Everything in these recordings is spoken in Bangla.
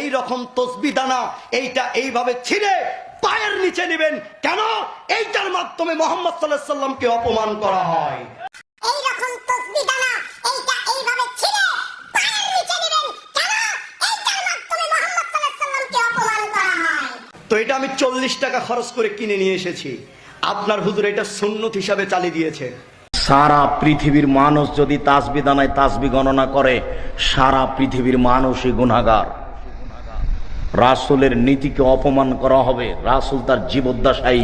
এই রকম তসবি দানা এইটা এইভাবে ছিঁড়ে পায়ের নিচে নেবেন। কেন? এইটার মাধ্যমে মোহাম্মদ সাল্লাহ সাল্লামকে অপমান করা হয়। এই রকম তসবি দানা এইটা এইভাবে ছিঁড়ে পায়ের নিচে নেবেন। কেন? এইটার মাধ্যমে মোহাম্মদ সাল্লাল্লাহু সাল্লামকে অপমান করা হয়। তো এটা আমি চল্লিশ টাকা খরচ করে কিনে নিয়ে এসেছি। আপনার হুজুর এটা সুন্নত হিসাবে চালিয়ে দিয়েছে। সারা পৃথিবীর মানুষ যদি তাসবি দানায় তাসবি গণনা করে সারা পৃথিবীর মানুষই গুণাগার রাসুলের নীতিকে অপমান করা হবে। রাসুল তার জীবদ্দশাই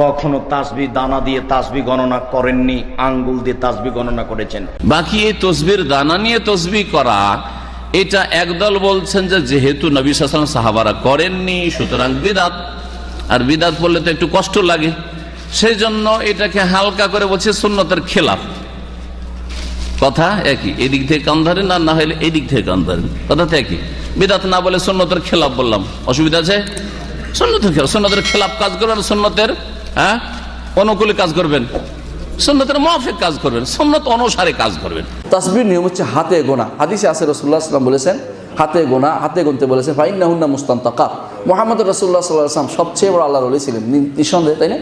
কখনো তাসবি দানা দিয়ে তাসবি গণনা করেননি, আঙ্গুল দিয়ে তাসবি গণনা করেছেন। বাকি এই তসবির দানা নিয়ে তসবি করা, এটা একদল বলছেন যে যেহেতু নবী সালাম সাহাবারা করেননি, সুতরাং বিদাত। আর বিদাত বললে তো একটু কষ্ট লাগে। সেই জন্য এটাকে হালকা করে বলছে সুন্নতের খেলাফ। কথা একই, এদিক থেকে কান ধরেন আর না হলে এদিক থেকে কান ধরেন। কথা তো একই। বিদাত না বলে সুন্নতের খেলাফ বললাম। অসুবিধা আছে? সুন্নতের খেলাফ সুন্নতের খেলাফ কাজ করবেন সুন্নতের হ্যাঁ? অনুকূলে কাজ করবেন। সুন্নতের মাফিক কাজ করবেন সুন্নত অনুসারে কাজ করবেন। তাসবির নিয়ম হচ্ছে হাতে গোনা। হাদিসে আসে রসুল্লাহ সাল্লাম বলেছেন হাতে গোনা হাতে গুনতে বলেছেন ফাইন নাহুন্না মুস্তান তাকা মোহাম্মদ রসুল্লাহ সাল্লাহ আসলাম সবচেয়ে বড় আল্লাহ রলি ছিলেন। নি- নিঃসন্দেহে তাই না?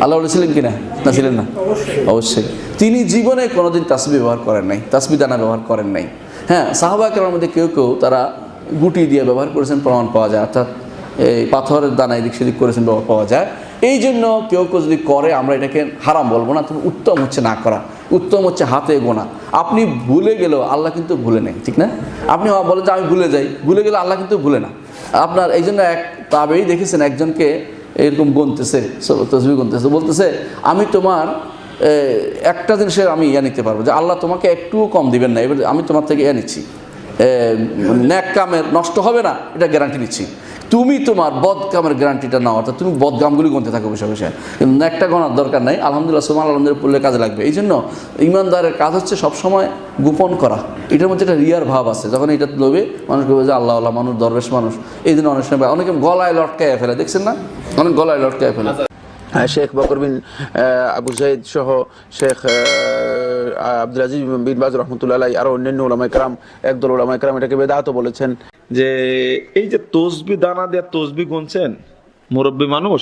আল্লাহ রলি ছিলেন কি না না ছিলেন না? অবশ্যই। তিনি জীবনে কোনোদিন তাসবি ব্যবহার করেন নাই তাসবি দানা ব্যবহার করেন নাই। হ্যাঁ সাহাবাকের মধ্যে কেউ কেউ তারা গুটি দিয়ে ব্যবহার করেছেন, প্রমাণ পাওয়া যায়। অর্থাৎ এই পাথরের দানা এদিক সেদিক করেছেন পাওয়া যায়। এই জন্য কেউ কেউ যদি করে, আমরা এটাকে হারাম বলব না, তবে উত্তম হচ্ছে না করা। উত্তম হচ্ছে হাতে গোনা। আপনি ভুলে গেলেও আল্লাহ কিন্তু ভুলে নেই, ঠিক না? আপনি বলেন যে, আমি ভুলে যাই। ভুলে গেলে আল্লাহ কিন্তু ভুলে না। আপনার এই জন্য এক তাবেই দেখেছেন, একজনকে এরকম গুনতেছে তসবি গুনতেছে। বলতেছে, আমি তোমার একটা জিনিসের আমি ইয়া নিতে পারব যে আল্লাহ তোমাকে একটুও কম দিবেন না। এবার আমি তোমার থেকে ইয়া নিচ্ছি। ন্যাক কামের নষ্ট হবে না, এটা গ্যারান্টি নিচ্ছি। তুমি তোমার বদ কামের গ্যারান্টিটা নাও, অর্থাৎ তুমি বদ কামগুলি গুনতে থাকো বসে বসে কিন্তু ন্যাকটা গণার দরকার নাই। আলহামদুলিল্লাহ সুমান আলহামদুলিল্লাহ পড়লে কাজে লাগবে। এই জন্য ইমানদারের কাজ হচ্ছে সবসময় গোপন করা। এটার মধ্যে একটা রিয়ার ভাব আছে। যখন এটা লোবে মানুষ বলবে যে আল্লাহ আল্লাহ, মানুষ, দরবেশ মানুষ, এই জন্য অনেক সময় অনেকে গলায় লটকায় ফেলে। দেখছেন না? অনেক গলায় লটকায় ফেলে। শেখ বকর বিন আবু জাইদ সহ শেখ আব্দুল আজিজ বিন বাজ রহমতুল্লাহ আলাই আরও অন্যান্য ওলামাই কালাম একদল ওলামাই কালাম এটাকে বেদাত বলেছেন। যে এই যে তসবি দানা দেওয়া তসবি গুনছেন, মুরব্বী মানুষ,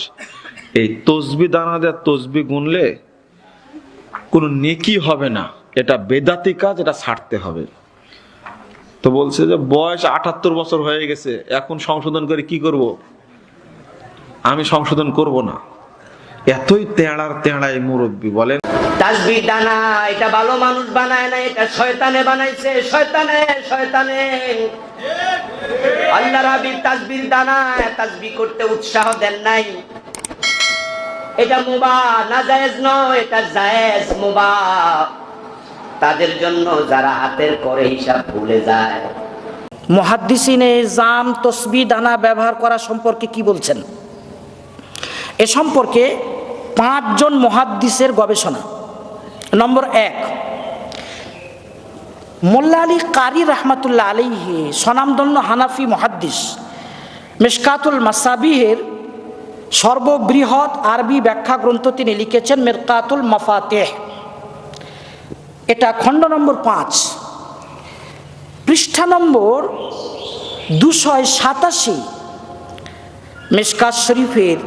এই তসবি দানা দেওয়া তসবি গুনলে কোনো নেকি হবে না। এটা বেদাতি কাজ, এটা ছাড়তে হবে। তো বলছে যে বয়স আটাত্তর বছর হয়ে গেছে, এখন সংশোধন করে কি করব? আমি সংশোধন করব না। এতই তেড়ার তেড়াই মুরব্বী বলেন তাসবি এটা ভালো মানুষ বানায় না এটা শয়তানে বানাইছে শয়তানে শয়তানে। আল্লাহ রাবির তাসবির দানা তাসবি করতে উৎসাহ দেন নাই। এটা মুবা না জায়েজ নয় এটা জায়েজ মুবা। তাদের জন্য যারা হাতের করে হিসাব ভুলে যায়। মহাদ্দিসিনে জাম তসবি দানা ব্যবহার করা সম্পর্কে কি বলছেন? এ সম্পর্কে পাঁচজন মহাদ্দিসের গবেষণা। নম্বর এক, মোল্লা আলী কারি রহমাতুল্লাহ আলিহে স্বনামধন্য হানাফি মহাদ্দিস, মেশকাতুল মাসাবিহের সর্ববৃহৎ আরবি ব্যাখ্যা গ্রন্থ তিনি লিখেছেন মেরকাতুল মাফাতেহ। এটা খণ্ড নম্বর পাঁচ। পৃষ্ঠা নম্বর দুশয় সাতাশি, মেশকাত শরীফের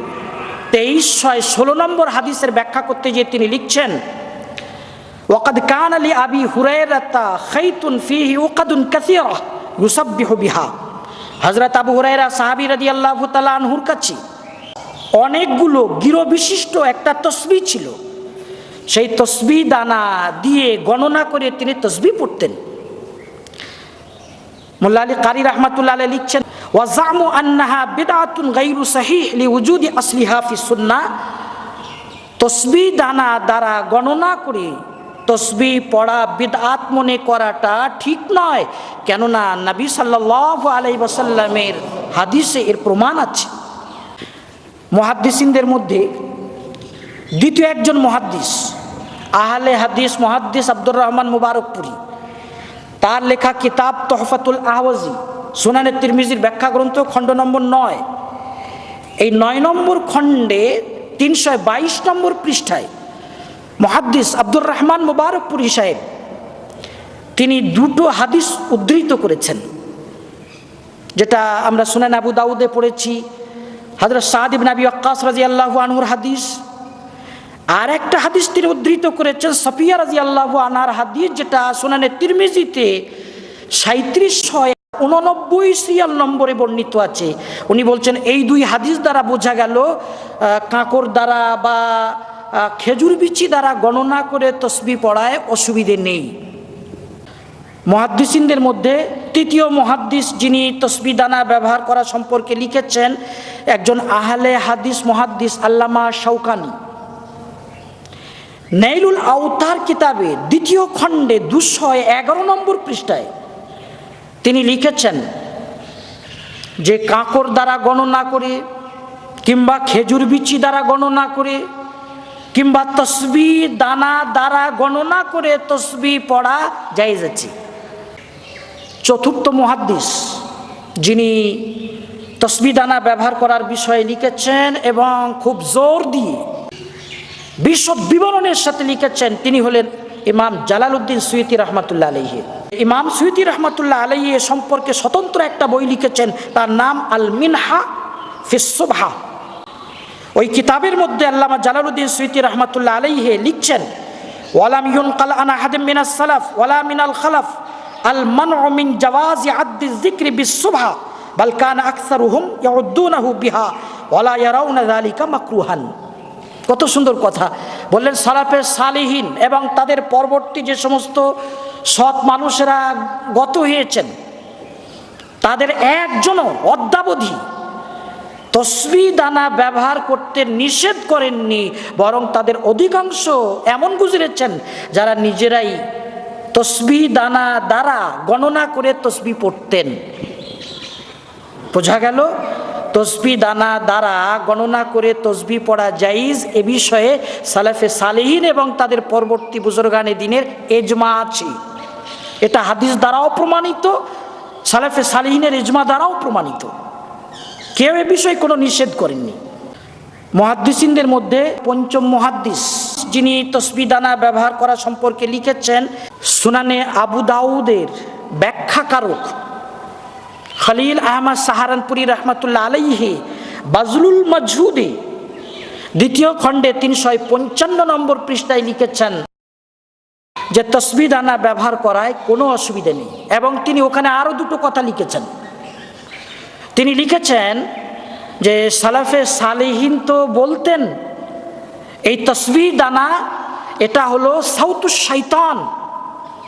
তেইশ, ছয়, ষোলো নম্বর হাদিসের ব্যাখ্যা করতে গিয়ে তিনি লিখছেন, ওয়াকাদ কান আলী আবি হুরায়রাতা খাইতুন ফিহি ওকাদুন কাসিরা ইউসাব্বিহু বিহা। হযরত আবু হুরায়রা সাহাবী রাদিয়াল্লাহু তাআলা আনহুর কাছে অনেকগুলো গিরো বিশিষ্ট একটা তসবি ছিল। সেই তসবি দানা দিয়ে গণনা করে তিনি তসবি পড়তেন। মোল্লা আলী কারি রহমাতুল্লাহ লিখছেন ওয়াজামু আন্নাহা বিদআতুন গায়রু সাহিহ লিউজুদি আসলিহা ফি সুন্নাহ তসবি দানা দ্বারা গণনা করে তসবি পড়া বিদআত মনে করাটা ঠিক নয়, কেননা নবী সাল্লাল্লাহু আলাইহি ওয়াসাল্লামের হাদিসে এর প্রমাণ আছে। মুহাদ্দিসিনদের মধ্যে দ্বিতীয় একজন মহাদ্দিস, আহলে হাদিস মহাদ্দিস আব্দুর রহমান মুবারকপুরি। তার লেখা কিতাব তহফাতুল আহওয়াজি সুনানে তিরমিজির ব্যাখ্যা গ্রন্থ খণ্ড নম্বর নয়। এই নয় নম্বর খণ্ডে তিনশো বাইশ নম্বর পৃষ্ঠায় মহাদ্দিস আব্দুর রহমান মুবারকপুরি সাহেব, তিনি দুটো হাদিস উদ্ধৃত করেছেন, যেটা আমরা শুনেন আবু দাউদে পড়েছি, হজরত সাদিব নাবি আক্কাস রাজি আল্লাহ আনহুর হাদিস, আর একটা হাদিস তিনি উদ্ধৃত করেছেন, সফিয়া রাজি আল্লাহ আনার হাদিস, যেটা শুনানে তিরমিজিতে সাঁত্রিশশো উননব্বই সিরিয়াল নম্বরে বর্ণিত আছে। উনি বলছেন, এই দুই হাদিস দ্বারা বোঝা গেল কাঁকর দ্বারা বা খেজুর বিচি দ্বারা গণনা করে তসবি পড়ায় অসুবিধে নেই। মহাদ্দিসিনদের মধ্যে তৃতীয় মহাদ্দিস যিনি তসবি দানা ব্যবহার করা সম্পর্কে লিখেছেন, একজন আহলে হাদিস মহাদ্দিস আল্লামা শৌকানি নেইলুল আউতার কিতাবে দ্বিতীয় খণ্ডে দুশো এগারো নম্বর পৃষ্ঠায় তিনি লিখেছেন যে কাঁকর দ্বারা গণনা করে, কিংবা খেজুর বিচি দ্বারা গণনা করে, কিংবা তসবি দানা দ্বারা গণনা করে তসবি পড়া জায়েজ আছে। চতুর্থ মহাদ্দিস যিনি তসবি দানা ব্যবহার করার বিষয়ে লিখেছেন এবং খুব জোর দিয়ে বিশদ বিবরণের সাথে লিখেছেন, তিনি হলেন ইমাম জালালউদ্দিন সুইতি রহমাতুল্লাহ আলহি ইমাম সুইতি রহমাতুল্লাহ আলহি এ সম্পর্কে স্বতন্ত্র একটা বই লিখেছেন, তার নাম আল মিনহা ফিসুবহা ওই কিতাবের মধ্যে আল্লামা জালালউদ্দিন সুইতি রহমাতুল্লাহ আলাইহে লিখছেন, ওয়ালাম ইউনকাল আনা হাদিম মিনাস সালাফ, ওয়ালা মিনাল খালাফ আল মানউ মিন জাওয়াজি আদ্দি যিকরি বিসুবহা বাল কান আকসারুহুম ইয়াউদ্দুনাহু বিহা, ওয়ালা ইয়ারাউনা যালিকা মাকরুহান। কত সুন্দর কথা। বললেন সালাফের সালিহীন এবং তাদের পরবর্তী যে সমস্ত সৎ মানুষেরা গত হয়েছেন। তাদের একজনও অদ্যাবধি তসবি দানা ব্যবহার করতে নিষেধ করেননি, বরং তাদের অধিকাংশ এমন গুজরেছেন যারা নিজেরাই তসবি দানা দ্বারা গণনা করে তসবি পড়তেন। বোঝা গেল, তসবি দানা দ্বারা গণনা করে তসবি পড়া জাইজ এ বিষয়ে সালেফে সালেহীন এবং তাদের পরবর্তী বুজুর্গানে দিনের এজমা আছে। এটা হাদিস দ্বারাও প্রমাণিত, সালেফে সালেহীনের এজমা দ্বারাও প্রমাণিত। কেউ এ বিষয়ে কোনো নিষেধ করেননি। মহাদ্দিসিনদের মধ্যে পঞ্চম মহাদ্দিস, যিনি তসবি দানা ব্যবহার করা সম্পর্কে লিখেছেন, সুনানে আবু দাউদের ব্যাখ্যাকারক খলিল আহমদ সাহারানপুরি রহমতুল্লাহ আলাইহে, বাজলুল মজহুদে, দ্বিতীয় খণ্ডে তিনশো পঞ্চান্ন নম্বর পৃষ্ঠায় লিখেছেন যে তসবি দানা ব্যবহার করায় কোনো অসুবিধা নেই। এবং তিনি ওখানে আরও দুটো কথা লিখেছেন। তিনি লিখেছেন যে, সালাফে সালেহীন তো বলতেন, এই তসবি দানা, এটা হলো সাউতু শৈতান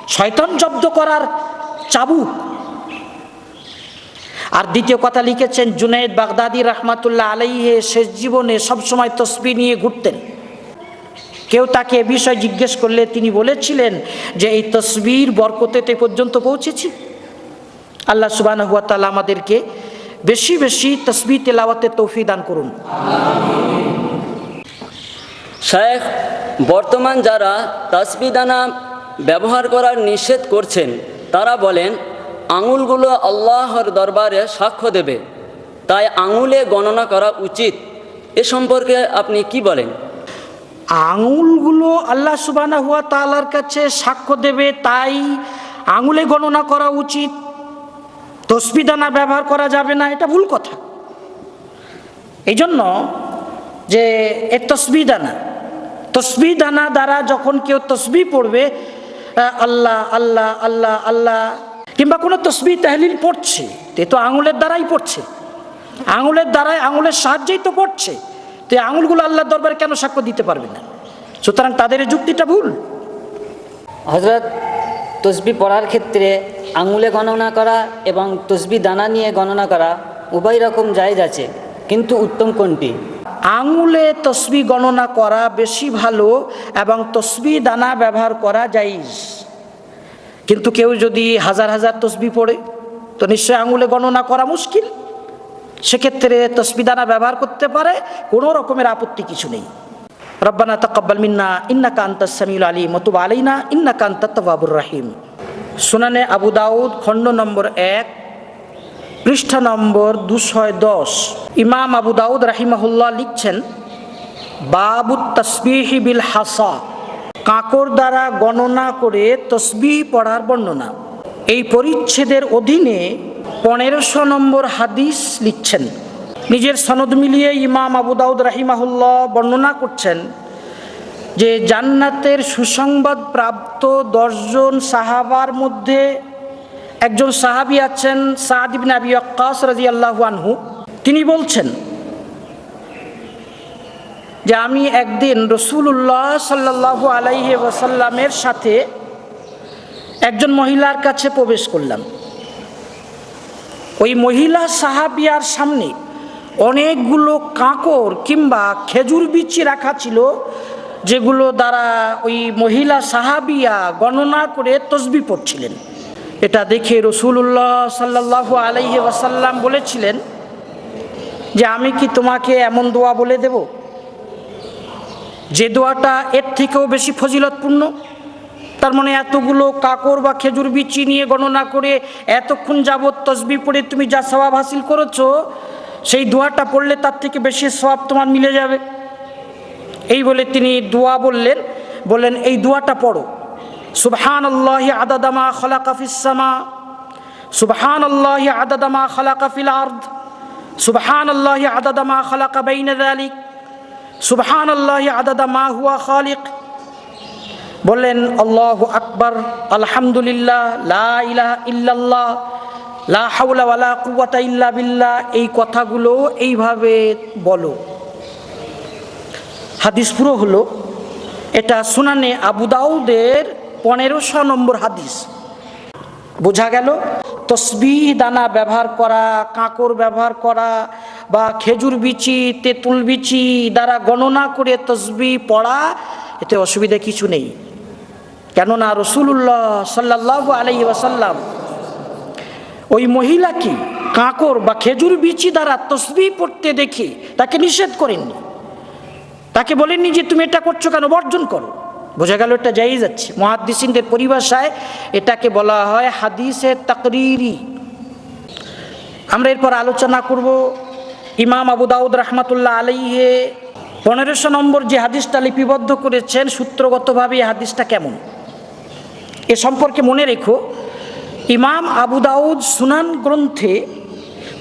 শয়তান জব্দ করার চাবুক। আর দ্বিতীয় কথা লিখেছেন, জুনাইদ বাগদাদি রহমাতুল্লাহ আলাইহে শেষ জীবনে সবসময় তসবি নিয়ে ঘুরতেন। কেউ তাকে এ বিষয়ে জিজ্ঞেস করলে তিনি বলেছিলেন যে এই তসবির বরকতে পর্যন্ত পৌঁছেছি। আল্লাহ সুবাহ আমাদেরকে বেশি বেশি তসবি তেলাওয়াতে তৌফি দান করুন। শায়েখ, বর্তমান যারা তাসবিদানা ব্যবহার করার নিষেধ করছেন, তারা বলেন, আঙুলগুলো আল্লাহর দরবারে সাক্ষ্য দেবে। তাই আঙুলে গণনা করা উচিত। এ সম্পর্কে আপনি কি বলেন? আঙুলগুলো আল্লাহ সুবানা হুয়া তালার কাছে সাক্ষ্য দেবে, তাই আঙুলে গণনা করা উচিত। তসবিদানা ব্যবহার করা যাবে না, এটা ভুল কথা। এই জন্য যে এ তসবিদানা তসবিদানা দ্বারা যখন কেউ তসবি পড়বে আল্লাহ আল্লাহ আল্লাহ আল্লাহ, কিংবা কোনো তসবি তাহলিল পড়ছে তে তো আঙুলের দ্বারাই পড়ছে। আঙুলের দ্বারাই, আঙুলের সাহায্যেই তো পড়ছে। তো এই আঙুলগুলো আল্লাহর দরবারে কেন সাক্ষ্য দিতে পারবে না? সুতরাং তাদের এই যুক্তিটা ভুল। হজরত তসবি পড়ার ক্ষেত্রে আঙুলে গণনা করা এবং তসবি দানা নিয়ে গণনা করা উভয় রকম জায়েজ আছে কিন্তু উত্তম কোনটি? আঙুলে তসবি গণনা করা বেশি ভালো এবং তসবি দানা ব্যবহার করা জাইজ কিন্তু কেউ যদি হাজার হাজার তসবি পড়ে তো নিশ্চয়ই আঙুলে গণনা করা মুশকিল। সেক্ষেত্রে তসবি দানা ব্যবহার করতে পারে, কোনো রকমের আপত্তি কিছু নেই। রব্বানা তকব্বাল মিন্না, ইন্নাকা আন্তাস সামিউল আলিম, ওয়া তুব আলাইনা, ইন্নাকা আন্তাত তাওয়াবুর রাহিম। সুনানে আবু দাউদ, খণ্ড নম্বর এক, পৃষ্ঠা নম্বর দুশয় দশ। ইমাম আবু দাউদ রাহিমাহুল্লাহ লিখছেন, বাবু তসবিহি বিল হাসা কাঁকর দ্বারা গণনা করে তসবিহ পড়ার বর্ণনা। এই পরিচ্ছেদের অধীনে পনেরোশো নম্বর হাদিস লিখছেন। নিজের সনদ মিলিয়ে ইমাম আবু দাউদ রাহিমাহুল্লাহ বর্ণনা করছেন যে, জান্নাতের সুসংবাদ প্রাপ্ত দশজন সাহাবার মধ্যে একজন সাহাবি আছেন সাদ ইবনে আবি ওয়াক্কাস রাদিয়াল্লাহু আনহু। তিনি বলছেন যে, আমি একদিন রসুল্লাহ সাল্লাহ আলাইহি ওয়াসাল্লামের সাথে একজন মহিলার কাছে প্রবেশ করলাম। ওই মহিলা সাহাবিয়ার সামনে অনেকগুলো কাঁকর কিংবা খেজুর বিচি রাখা ছিল, যেগুলো দ্বারা ওই মহিলা সাহাবিয়া গণনা করে তসবি পড়ছিলেন। এটা দেখে রসুল্লাহ সাল্লাহ আলাইহি ওয়াসাল্লাম বলেছিলেন যে, আমি কি তোমাকে এমন দোয়া বলে দেব? যে দোয়াটা এর থেকেও বেশি ফজিলতপূর্ণ? তার মানে এতগুলো কাকর বা খেজুর বিচি নিয়ে গণনা করে এতক্ষণ যাবৎ তসবি পড়ে তুমি যা সবাব হাসিল করেছ, সেই দোয়াটা পড়লে তার থেকে বেশি সবাব তোমার মিলে যাবে। এই বলে তিনি দোয়া বললেন বললেন, এই দোয়াটা পড়ো। সুবহান আল্লাহ আদাদামা খলাকাফিসামা সুবহান আল্লাহ আদাদামা খলাকাফিল আর্দ সুবহান আল্লাহ আদাদামা খলাকা বাইন দালিক সুবহান আল্লাহ আদাদা মা হুয়া খালিক বললেন, আল্লাহ আকবর, আলহামদুলিল্লাহ, লা ইলাহা ইল্লাল্লাহ, লা হাওলা ওয়ালা ইল্লা বিল্লাহ, এই কথাগুলো এইভাবে বলো। হাদিস পুরো হলো, এটা সুনানে আবু দাউদের পনেরোশো নম্বর হাদিস। বোঝা গেল, তসবিহ দানা ব্যবহার করা, কাঁকর ব্যবহার করা, বা খেজুর বিচি, তেঁতুল বিচি দ্বারা গণনা করে তসবি পড়া, এতে অসুবিধা কিছু নেই। কেননা রসুল্লাহ সাল্লাহ আলাই ওয়াসাল্লাম ওই মহিলাকে কাঁকর বা খেজুর বিচি দ্বারা তসবি পড়তে দেখে তাকে নিষেধ করেননি? তাকে বলেননি যে তুমি এটা করছ কেন? বর্জন করো। বোঝা গেল এটা যাই যাচ্ছে মহাদিসিনদের পরিভাষায় এটাকে বলা হয় হাদিসে তাকরিরি। আমরা এরপর আলোচনা করব ইমাম আবু দাউদ রহমাতুল্লাহ আলাইহে। পনেরোশো নম্বর যে হাদিসটা লিপিবদ্ধ করেছেন সূত্রগতভাবে এই হাদিসটা কেমন? এ সম্পর্কে মনে রেখো, ইমাম আবু দাউদ সুনান গ্রন্থে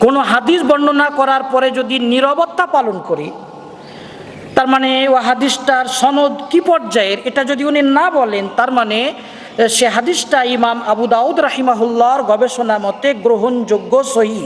কোনো হাদিস বর্ণনা করার পরে যদি নিরবতা পালন করে, তার মানে ও হাদিসটার সনদ কি পর্যায়ের এটা যদি উনি না বলেন, তার মানে সে হাদিসটা ইমাম আবু দাউদ গবেষণা মতে গ্রহণযোগ্য সহি।